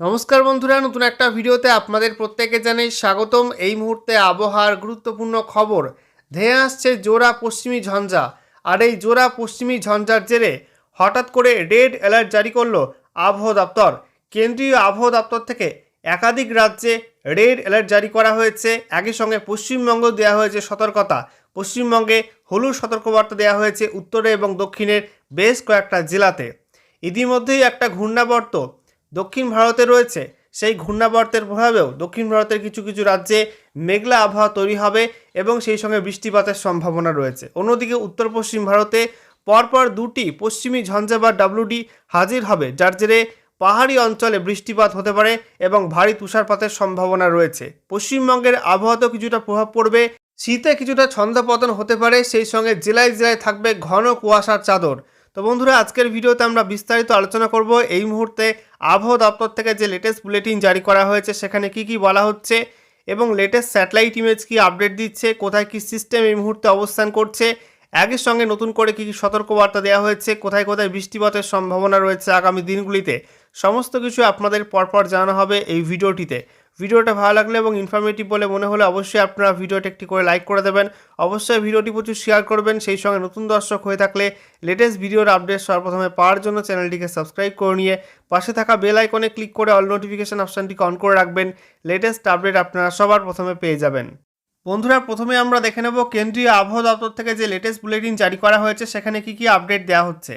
নমস্কার বন্ধুরা, নতুন একটা ভিডিওতে আপনাদের প্রত্যেকে জানাই স্বাগতম। এই মুহূর্তে আবহাওয়ার গুরুত্বপূর্ণ খবর, ধেয়ে আসছে জোড়া পশ্চিমী ঝঞ্ঝা। আর এই জোড়া পশ্চিমী ঝঞ্ঝার জেরে হঠাৎ করে রেড অ্যালার্ট জারি করল আবহাওয়া দপ্তর। কেন্দ্রীয় আবহাওয়া দপ্তর থেকে একাধিক রাজ্যে রেড অ্যালার্ট জারি করা হয়েছে। একই সঙ্গে পশ্চিমবঙ্গ দেওয়া হয়েছে সতর্কতা। পশ্চিমবঙ্গে হলুদ সতর্কবার্তা দেওয়া হয়েছে উত্তরে এবং দক্ষিণের বেশ কয়েকটা জেলাতে। ইতিমধ্যেই একটা ঘূর্ণাবর্ত দক্ষিণ ভারতে রয়েছে। সেই ঘূর্ণাবর্তের প্রভাবেও দক্ষিণ ভারতের কিছু কিছু রাজ্যে মেঘলা আবহাওয়া তৈরি হবে এবং সেই সঙ্গে বৃষ্টিপাতের সম্ভাবনা রয়েছে। অন্যদিকে উত্তর পশ্চিম ভারতে পরপর দুটি পশ্চিমী ঝঞ্ঝা বা ডাব্লুডি হাজির হবে, যার জেরে পাহাড়ি অঞ্চলে বৃষ্টিপাত হতে পারে এবং ভারী তুষারপাতের সম্ভাবনা রয়েছে। পশ্চিমবঙ্গের আবহাওয়াতেও কিছুটা প্রভাব পড়বে। শীতে কিছুটা ছন্দপতন হতে পারে, সেই সঙ্গে জেলায় জেলায় থাকবে ঘন কুয়াশার চাদর। তো বন্ধুরা, আজকের ভিডিওতে আমরা বিস্তারিত আলোচনা করব এই মুহূর্তে আবহাওয়া দপ্তর থেকে যে লেটেস্ট বুলেটিন জারি করা হয়েছে, সেখানে কি কি বলা হচ্ছে এবং লেটেস্ট স্যাটেলাইট ইমেজ কি আপডেট দিচ্ছে, কোথায় কি সিস্টেম এই মুহূর্তে অবস্থান করছে, একই সঙ্গে নতুন করে কী কি সতর্কবার্তা দেওয়া হয়েছে, কোথায় কোথায় বৃষ্টিপাতের সম্ভাবনা রয়েছে আগামী দিনগুলিতে। সমস্ত কিছু আপনাদের পরপর জানানো হবে এই ভিডিওটিতে। ভিডিওটা ভালো লাগলে এবং ইনফরমেটিভ বলে মনে হলে অবশ্যই আপনারা ভিডিওটা একটি করে লাইক করে দেবেন। অবশ্যই ভিডিওটি প্রচুর শেয়ার করবেন। সেই সঙ্গে নতুন দর্শক হয়ে থাকলে লেটেস্ট ভিডিওর আপডেট সর্বপ্রথমে পাওয়ার জন্য চ্যানেলটিকে সাবস্ক্রাইব করে নিয়ে পাশে থাকা বেল আইকনে ক্লিক করে অল নোটিফিকেশান অপশানটিকে অন করে রাখবেন। লেটেস্ট আপডেট আপনারা সবার প্রথমে পেয়ে যাবেন। বন্ধুরা, প্রথমে আমরা দেখে নেব কেন্দ্রীয় আবহাওয়া দপ্তর থেকে যে লেটেস্ট বুলেটিন জারি করা হয়েছে, সেখানে কি কি আপডেট দেওয়া হচ্ছে?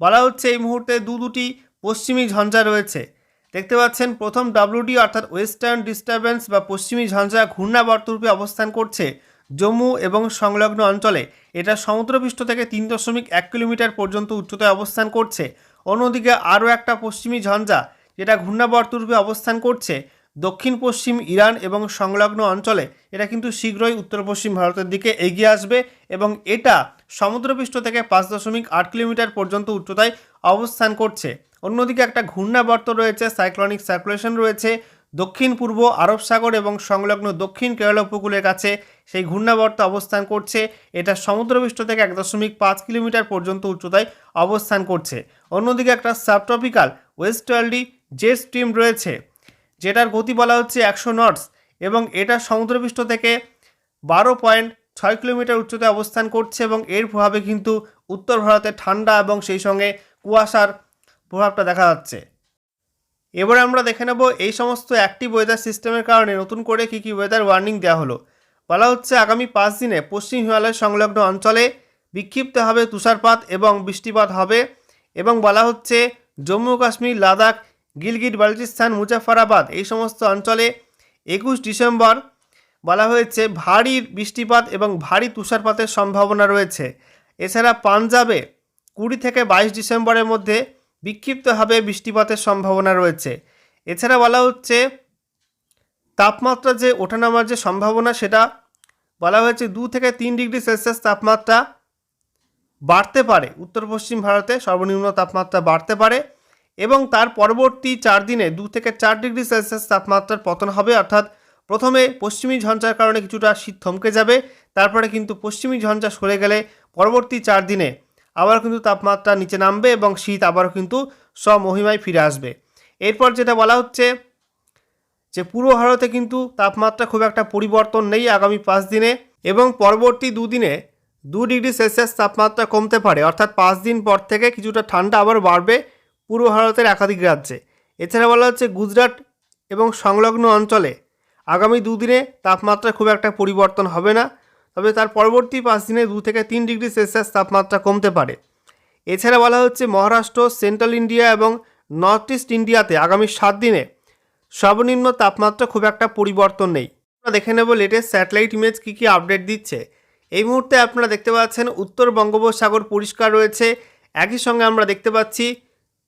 বলা হচ্ছে এই মুহূর্তে দু দুটি পশ্চিমী ঝঞ্ঝা রয়েছে। দেখতে পাচ্ছেন, প্রথম ডাব্লুডি অর্থাৎ ওয়েস্টার্ন ডিস্টারবেন্স বা পশ্চিমী ঝঞ্ঝা ঘূর্ণাবর্তরূপে অবস্থান করছে জম্মু এবং সংলগ্ন অঞ্চলে। এটা সমুদ্রপৃষ্ঠ থেকে তিন দশমিক এক কিলোমিটার পর্যন্ত উচ্চতায় অবস্থান করছে। অন্যদিকে আরও একটা পশ্চিমী ঝঞ্ঝা, যেটা ঘূর্ণাবর্তরূপে অবস্থান করছে দক্ষিণ পশ্চিম ইরান এবং সংলগ্ন অঞ্চলে। এটা কিন্তু শীঘ্রই উত্তর পশ্চিম ভারতের দিকে এগিয়ে আসবে এবং এটা সমুদ্রপৃষ্ঠ থেকে পাঁচ দশমিক আট কিলোমিটার পর্যন্ত উচ্চতায় অবস্থান করছে। অন্যদিকে একটা ঘূর্ণাবর্ত রয়েছে সাইক্লনিক সার্কুলেশন রয়েছে, দক্ষিণ, পূর্ব আরব সাগর এবং সংলগ্ন দক্ষিণ কেরল উপকূলের কাছে সেই ঘূর্ণাবর্ত অবস্থান করছে। এটা সমুদ্রপৃষ্ঠ থেকে এক দশমিক পাঁচ কিলোমিটার পর্যন্ত উচ্চতায় অবস্থান করছে। অন্যদিকে একটা সাবট্রপিক্যাল ওয়েস্টার্লি জেট স্ট্রিম রয়েছে, যেটার গতি বলা হচ্ছে একশো নটস এবং এটা সমুদ্রপৃষ্ঠ থেকে বারো পয়েন্ট ছয় কিলোমিটার উচ্চতায় অবস্থান করছে এবং এর প্রভাবে কিন্তু উত্তর ভারতে ঠান্ডা এবং সেই সঙ্গে কুয়াশার প্রভাবটা দেখা যাচ্ছে। এবার আমরা দেখে নেব এই সমস্ত অ্যাক্টিভ ওয়েদার সিস্টেমের কারণে নতুন করে কী কী ওয়েদার ওয়ার্নিং দেওয়া হলো। বলা হচ্ছে আগামী পাঁচ দিনে পশ্চিম হিমালয় সংলগ্ন অঞ্চলে বিক্ষিপ্ত হবে তুষারপাত এবং বৃষ্টিপাত হবে এবং বলা হচ্ছে জম্মু কাশ্মীর, লাদাখ, গিলগিট, বালুচিস্তান মুজাফরাবাদ এই সমস্ত অঞ্চলে একুশ ডিসেম্বর বলা হয়েছে ভারী বৃষ্টিপাত এবং ভারী তুষারপাতের সম্ভাবনা রয়েছে। এছাড়া পাঞ্জাবে কুড়ি থেকে বাইশ ডিসেম্বরের মধ্যে বিক্ষিপ্তভাবে বৃষ্টিপাতের সম্ভাবনা রয়েছে। এছাড়া বলা হচ্ছে, তাপমাত্রা যে ওঠানামার যে সম্ভাবনা, সেটা বলা হয়েছে দু থেকে তিন ডিগ্রি সেলসিয়াস তাপমাত্রা বাড়তে পারে। উত্তর পশ্চিম ভারতে সর্বনিম্ন তাপমাত্রা বাড়তে পারে এবং তার পরবর্তী চার দিনে দু থেকে চার ডিগ্রি সেলসিয়াস তাপমাত্রার পতন হবে। অর্থাৎ প্রথমে পশ্চিমী ঝঞ্ঝার কারণে কিছুটা শীত থমকে যাবে, তারপরে কিন্তু পশ্চিমী ঝঞ্ঝা সরে গেলে পরবর্তী চার দিনে আবার কিন্তু তাপমাত্রা নিচে নামবে এবং শীত আবারও কিন্তু স্বমহিমায় ফিরে আসবে। এরপর যেটা বলা হচ্ছে যে পূর্ব ভারতে কিন্তু তাপমাত্রা খুব একটা পরিবর্তন নেই আগামী পাঁচ দিনে এবং পরবর্তী দুদিনে দু ডিগ্রি সেলসিয়াস তাপমাত্রা কমতে পারে। অর্থাৎ পাঁচ দিন পর থেকে কিছুটা ঠান্ডা আবার বাড়বে পূর্ব ভারতের একাধিক রাজ্যে। এছাড়া বলা হচ্ছে গুজরাট এবং সংলগ্ন অঞ্চলে আগামী দুদিনে তাপমাত্রা খুব একটা পরিবর্তন হবে না। তবে তার পরবর্তী পাঁচ দিনে দু থেকে তিন ডিগ্রি সেলসিয়াস তাপমাত্রা কমতে পারে। এছাড়া বলা হচ্ছে মহারাষ্ট্র, সেন্ট্রাল ইন্ডিয়া এবং নর্থ ইস্ট ইন্ডিয়াতে আগামী সাত দিনে সর্বনিম্ন তাপমাত্রা খুব একটা পরিবর্তন নেই। আমরা দেখে নেব লেটেস্ট স্যাটেলাইট ইমেজ কী কী আপডেট দিচ্ছে। এই মুহূর্তে আপনারা দেখতে পাচ্ছেন উত্তর বঙ্গোপসাগর পরিষ্কার রয়েছে। একই সঙ্গে আমরা দেখতে পাচ্ছি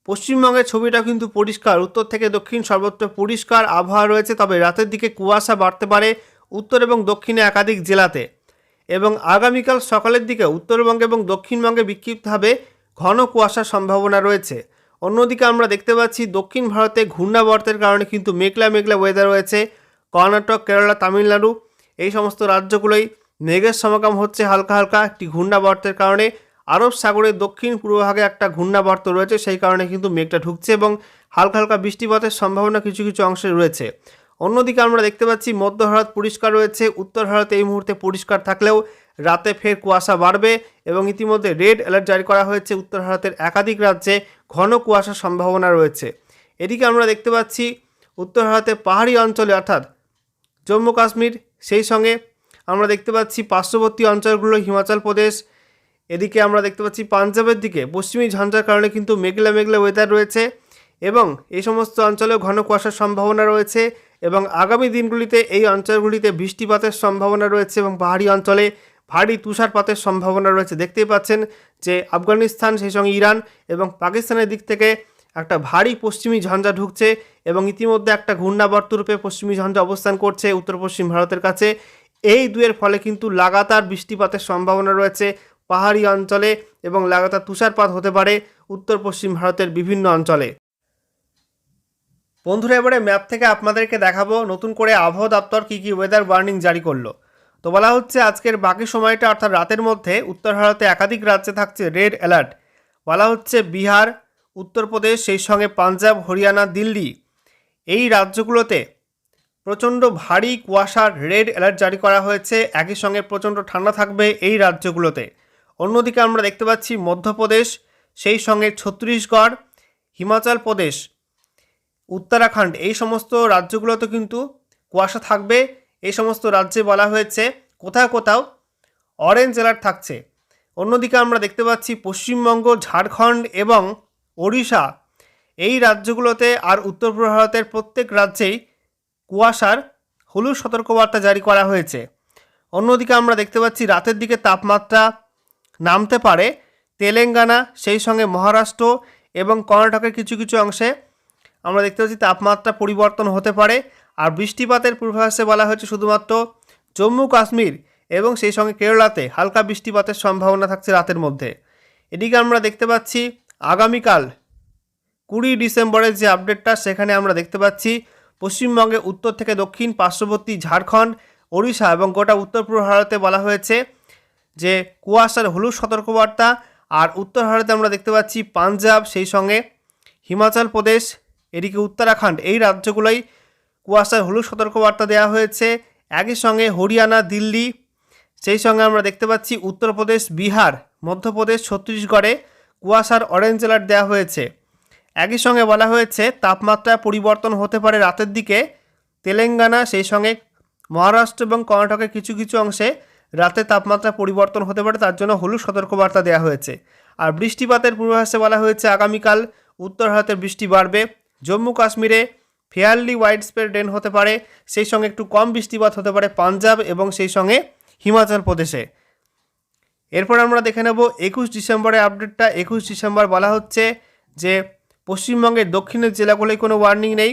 পশ্চিমবঙ্গের ছবিটা কিন্তু পরিষ্কার। উত্তর থেকে দক্ষিণ সর্বত্র পরিষ্কার আবহাওয়া রয়েছে, তবে রাতের দিকে কুয়াশা বাড়তে পারে উত্তর এবং দক্ষিণে একাধিক জেলাতে। এবং আগামীকাল সকালের দিকে উত্তরবঙ্গে এবং দক্ষিণবঙ্গে বিক্ষিপ্তভাবে ঘন কুয়াশার সম্ভাবনা রয়েছে। অন্যদিকে আমরা দেখতে পাচ্ছি দক্ষিণ ভারতে ঘূর্ণাবর্তের কারণে কিন্তু মেঘলা মেঘলা ওয়েদার রয়েছে। কর্ণাটক, কেরালা, তামিলনাড়ু এই সমস্ত রাজ্যগুলোই মেঘের সমাগম হচ্ছে হালকা হালকা একটি ঘূর্ণাবর্তের কারণে। আরব সাগরের দক্ষিণ পূর্বভাগে একটা ঘূর্ণাবর্ত রয়েছে, সেই কারণে কিন্তু মেঘটা ঢুকছে এবং হালকা হালকা বৃষ্টিপাতের সম্ভাবনা কিছু কিছু অংশে রয়েছে। অন্যদিকে আমরা দেখতে পাচ্ছি মধ্য ভারত পরিষ্কার রয়েছে, উত্তর ভারত এই মুহূর্তে পরিষ্কার থাকলেও রাতে ফের কুয়াশা বাড়বে এবং ইতিমধ্যে রেড অ্যালার্ট জারি করা হয়েছে উত্তর ভারতের একাধিক রাজ্যে ঘন কুয়াশার সম্ভাবনা রয়েছে। এদিকে আমরা দেখতে পাচ্ছি উত্তর ভারতের পাহাড়ি অঞ্চলে অর্থাৎ জম্মু কাশ্মীর, সেই সঙ্গে আমরা দেখতে পাচ্ছি পার্শ্ববর্তী অঞ্চলগুলো হিমাচল প্রদেশ, এদিকে আমরা দেখতে পাচ্ছি পাঞ্জাবের দিকে, পশ্চিমী ঝঞ্ঝার কারণে কিন্তু মেঘলা মেঘলা ওয়েদার রয়েছে এবং এই সমস্ত অঞ্চলেও ঘন কুয়াশার সম্ভাবনা রয়েছে। এবং আগামী দিনগুলিতে এই অঞ্চলগুলিতে বৃষ্টিপাতের সম্ভাবনা রয়েছে এবং পাহাড়ি অঞ্চলে ভারী তুষারপাতের সম্ভাবনা রয়েছে। দেখতেই পাচ্ছেন যে আফগানিস্তান, সেই সঙ্গে ইরান এবং পাকিস্তানের দিক থেকে একটা ভারী পশ্চিমী ঝঞ্ঝা ঢুকছে এবং ইতিমধ্যে একটা ঘূর্ণাবর্ত রূপে পশ্চিমী ঝঞ্ঝা অবস্থান করছে উত্তর পশ্চিম ভারতের কাছে। এই দুয়ের ফলে কিন্তু লাগাতার বৃষ্টিপাতের সম্ভাবনা রয়েছে পাহাড়ি অঞ্চলে এবং লাগাতার তুষারপাত হতে পারে উত্তর পশ্চিম ভারতের বিভিন্ন অঞ্চলে। বন্ধুরা, এবারে ম্যাপ থেকে আপনাদেরকে দেখাবো নতুন করে আবহাওয়া দপ্তর কী কী ওয়েদার ওয়ার্নিং জারি করল। তো বলা হচ্ছে, আজকের বাকি সময়টা অর্থাৎ রাতের মধ্যে উত্তর ভারতে একাধিক রাজ্যে থাকছে রেড অ্যালার্ট বলা হচ্ছে, বিহার, উত্তরপ্রদেশ, সেই সঙ্গে পাঞ্জাব, হরিয়ানা, দিল্লি এই রাজ্যগুলোতে প্রচণ্ড ভারী কুয়াশার রেড অ্যালার্ট জারি করা হয়েছে। একই সঙ্গে প্রচণ্ড ঠান্ডা থাকবে এই রাজ্যগুলোতে। অন্যদিকে আমরা দেখতে পাচ্ছি, মধ্যপ্রদেশ, সেই সঙ্গে ছত্তিশগড়, হিমাচল প্রদেশ উত্তরাখণ্ড, এই সমস্ত রাজ্যগুলোতে কিন্তু কুয়াশা থাকবে। এই সমস্ত রাজ্যে বলা হয়েছে কোথাও কোথাও অরেঞ্জ অ্যালার্ট থাকছে। অন্যদিকে আমরা দেখতে পাচ্ছি পশ্চিমবঙ্গ, ঝাড়খণ্ড এবং ওড়িশা। এই রাজ্যগুলোতে আর উত্তর ভারতের প্রত্যেক রাজ্যেই কুয়াশার হলুদ সতর্কবার্তা জারি করা হয়েছে। অন্যদিকে আমরা দেখতে পাচ্ছি রাতের দিকে তাপমাত্রা নামতে পারে তেলেঙ্গানা, সেই সঙ্গে মহারাষ্ট্র এবং কর্ণাটকের কিছু কিছু অংশে আমরা দেখতে পাচ্ছি তাপমাত্রা পরিবর্তন হতে পারে, আর বৃষ্টিপাতের পূর্বাভাসে বলা হয়েছে শুধুমাত্র জম্মু কাশ্মীর এবং সেই সঙ্গে কেরলাতে হালকা বৃষ্টিপাতের সম্ভাবনা থাকছে রাতের মধ্যে। এদিকে আমরা দেখতে পাচ্ছি আগামীকাল কুড়ি ডিসেম্বরের যে আপডেটটা, সেখানে আমরা দেখতে পাচ্ছি পশ্চিমবঙ্গে উত্তর থেকে দক্ষিণ পার্শ্ববর্তী ঝাড়খণ্ড, ওড়িশা এবং গোটা উত্তর পূর্ব ভারতে বলা হয়েছে যে কুয়াশার হলুদ সতর্কবার্তা, আর উত্তর ভারতে আমরা দেখতে পাচ্ছি পাঞ্জাব, সেই সঙ্গে হিমাচল প্রদেশ এদিকে উত্তরাখণ্ড, এই রাজ্যগুলোই কুয়াশার হলুদ সতর্কবার্তা দেওয়া হয়েছে। একই সঙ্গে হরিয়ানা, দিল্লি, সেই সঙ্গে আমরা দেখতে পাচ্ছি উত্তরপ্রদেশ, বিহার, মধ্যপ্রদেশ, ছত্তিশগড়ে কুয়াশার অরেঞ্জ অ্যালার্ট দেওয়া হয়েছে। একই সঙ্গে বলা হয়েছে তাপমাত্রা পরিবর্তন হতে পারে রাতের দিকে। তেলেঙ্গানা, সেই সঙ্গে মহারাষ্ট্র এবং কর্ণাটকের কিছু কিছু অংশে রাতে তাপমাত্রা পরিবর্তন হতে পারে, তার জন্য হলুদ সতর্কবার্তা দেওয়া হয়েছে। আর বৃষ্টিপাতের পূর্বাভাসে বলা হয়েছে, আগামীকাল উত্তর ভারতের বৃষ্টি বাড়বে। জম্মু কাশ্মীরে ফেয়ারলি ওয়াইড স্প্রেড রেন হতে পারে, সেই সঙ্গে একটু কম বৃষ্টিপাত হতে পারে পাঞ্জাব এবং সেই সঙ্গে হিমাচল প্রদেশে। এরপর আমরা দেখে নেব একুশ ডিসেম্বরের আপডেটটা। একুশ ডিসেম্বর বলা হচ্ছে যে পশ্চিমবঙ্গের দক্ষিণের জেলাগুলোয় কোনো ওয়ার্নিং নেই,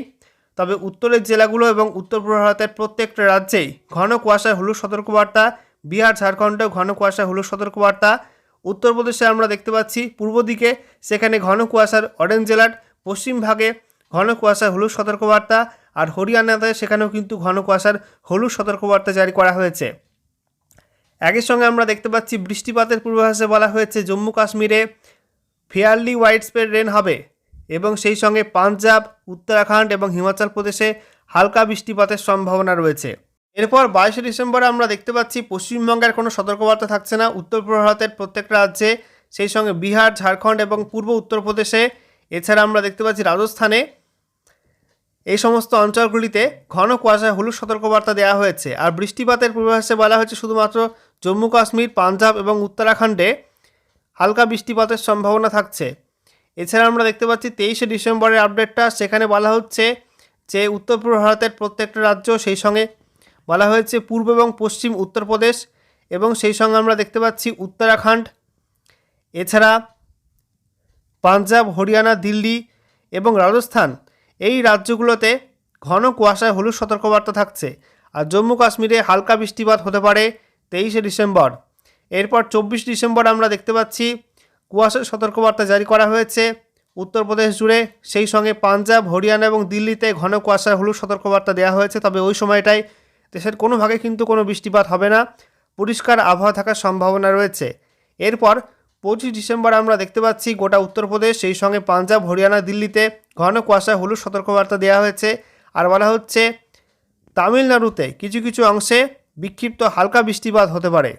তবে উত্তরের জেলাগুলো এবং উত্তর পূর্ব ভারতের প্রত্যেকটা রাজ্যেই ঘন কুয়াশায় হলুদ সতর্কবার্তা, বিহার, ঝাড়খণ্ডেও ঘন কুয়াশায় হলুদ সতর্কবার্তা। উত্তরপ্রদেশে আমরা দেখতে পাচ্ছি পূর্ব দিকে সেখানে ঘন কুয়াশার অরেঞ্জ অ্যালার্ট পশ্চিম ভাগে ঘন কুয়াশার হলুদ সতর্কবার্তা আর হরিয়ানাতে সেখানেও কিন্তু ঘন কুয়াশার হলুদ সতর্কবার্তা জারি করা হয়েছে। একই সঙ্গে আমরা দেখতে পাচ্ছি বৃষ্টিপাতের পূর্বাভাসে বলা হয়েছে, জম্মু কাশ্মীরে ফেয়ারলি ওয়াইড স্প্রেড রেন হবে এবং সেই সঙ্গে পাঞ্জাব, উত্তরাখণ্ড এবং হিমাচল প্রদেশে হালকা বৃষ্টিপাতের সম্ভাবনা রয়েছে। এরপর বাইশে ডিসেম্বরে আমরা দেখতে পাচ্ছি, পশ্চিমবঙ্গের কোনো সতর্কবার্তা থাকছে না। উত্তর ভারতের প্রত্যেকটা রাজ্যে, সেই সঙ্গে বিহার, ঝাড়খণ্ড এবং পূর্ব উত্তরপ্রদেশে এছাড়া আমরা দেখতে পাচ্ছি রাজস্থানে এই সমস্ত অঞ্চলগুলিতে ঘন কুয়াশায় হলুদ সতর্কবার্তা দেওয়া হয়েছে। আর বৃষ্টিপাতের পূর্বাভাসে বলা হয়েছে শুধুমাত্র জম্মু কাশ্মীর, পাঞ্জাব এবং উত্তরাখণ্ডে হালকা বৃষ্টিপাতের সম্ভাবনা থাকছে। এছাড়া আমরা দেখতে পাচ্ছি তেইশে ডিসেম্বরের আপডেটটা, সেখানে বলা হচ্ছে যে উত্তর পূর্ব ভারতের প্রত্যেকটা রাজ্য, সেই সঙ্গে বলা হয়েছে পূর্ব এবং পশ্চিম উত্তরপ্রদেশ এবং সেই সঙ্গে আমরা দেখতে পাচ্ছি উত্তরাখণ্ড। এছাড়া পাঞ্জাব, হরিয়ানা, দিল্লি এবং রাজস্থান এই রাজ্যগুলোতে ঘন কুয়াশায় হলুদ সতর্কবার্তা থাকছে আর জম্মু কাশ্মীরে হালকা বৃষ্টিপাত হতে পারে তেইশে ডিসেম্বর। এরপর চব্বিশ ডিসেম্বর আমরা দেখতে পাচ্ছি কুয়াশার সতর্কবার্তা জারি করা হয়েছে। উত্তরপ্রদেশ জুড়ে সেই সঙ্গে পাঞ্জাব, হরিয়ানা এবং দিল্লিতে ঘন কুয়াশায় হলুদ সতর্কবার্তা দেওয়া হয়েছে, তবে ওই সময়টায় দেশের কোনো ভাগে কিন্তু কোনো বৃষ্টিপাত হবে না। পরিষ্কার আবহাওয়া থাকার সম্ভাবনা রয়েছে। এরপর পঁচিশ ডিসেম্বর আমরা দেখতে পাচ্ছি গোটা উত্তরপ্রদেশ, সেই সঙ্গে পাঞ্জাব, হরিয়ানা, দিল্লিতে ঘন কুয়াশায় হলুদ সতর্কবার্তা দেওয়া হয়েছে। আর বলা হচ্ছে, তামিলনাড়ুতে কিছু কিছু অংশে বিক্ষিপ্ত হালকা বৃষ্টিপাত হতে পারে।